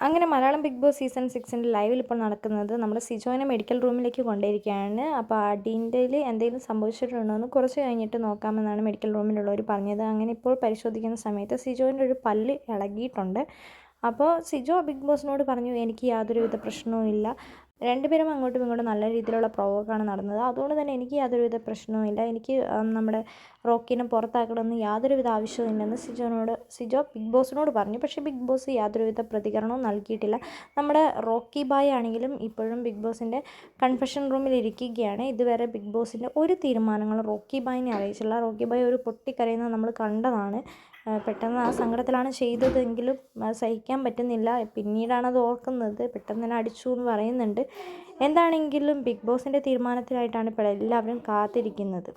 അങ്ങനെ Malayalam big Boss season സിക്സിന്റെ ലൈവിൽ ഇപ്പോൾ നടക്കുന്നത് നമ്മൾ സിജോനെ മെഡിക്കൽ റൂമിലേക്ക് കൊണ്ടുപോയിരിക്കുകയാണ് അപ്പോൾ അടിന്റെയിൽ എന്തെങ്കിലും സംഭവിച്ചിട്ടുണ്ടോ എന്ന് കുറച്ച് കഴിഞ്ഞിട്ട് നോക്കാമെന്നാണ് മെഡിക്കൽ റൂമിലുള്ളവർ പറഞ്ഞത്. അങ്ങനെ ഇപ്പോൾ പരിശോധിക്കുന്ന സമയത്ത് സിജോന്റെ ഒരു പല്ല് ഇളകിയിട്ടുണ്ട്. അപ്പോൾ സിജോ ബിഗ് ബോസിനോട് പറഞ്ഞു എനിക്ക് യാതൊരുവിധ പ്രശ്നവും ഇല്ല രണ്ടുപേരും അങ്ങോട്ടും ഇങ്ങോട്ടും നല്ല രീതിയിലുള്ള പ്രോവോക്കാണ് നടന്നത്. അതുകൊണ്ട് തന്നെ എനിക്ക് യാതൊരുവിധ പ്രശ്നവുമില്ല എനിക്ക് നമ്മുടെ റോക്കിനെ പുറത്താക്കണമെന്ന് യാതൊരുവിധ ആവശ്യവുമില്ലെന്ന് സിജോനോട് സിജോ ബിഗ് ബോസിനോട് പറഞ്ഞു. പക്ഷേ ബിഗ് ബോസ് യാതൊരുവിധ പ്രതികരണവും നൽകിയിട്ടില്ല. നമ്മുടെ റോക്കി ബായ് ആണെങ്കിലും ഇപ്പോഴും ബിഗ് ബോസിന്റെ കൺഫെഷൻ റൂമിൽ ഇരിക്കുകയാണ്. ഇതുവരെ ബിഗ് ബോസിന്റെ ഒരു തീരുമാനങ്ങളും റോക്കി ബായിനെ അറിയിച്ചില്ല റോക്കി ബായ് ഒരു പൊട്ടിക്കരയുന്നത് നമ്മൾ കണ്ടതാണ്. പെട്ടെന്ന് ആ സങ്കടത്തിലാണ് ചെയ്തതെങ്കിലും സഹിക്കാൻ പറ്റുന്നില്ല. പിന്നീടാണ് അത് ഓർക്കുന്നത്. പെട്ടെന്ന് തന്നെ അടിച്ചു എന്ന് പറയുന്നുണ്ട്. എന്താണെങ്കിലും ബിഗ് ബോസിന്റെ തീരുമാനത്തിനായിട്ടാണ് ഇപ്പോൾ എല്ലാവരും കാത്തിരിക്കുന്നത്.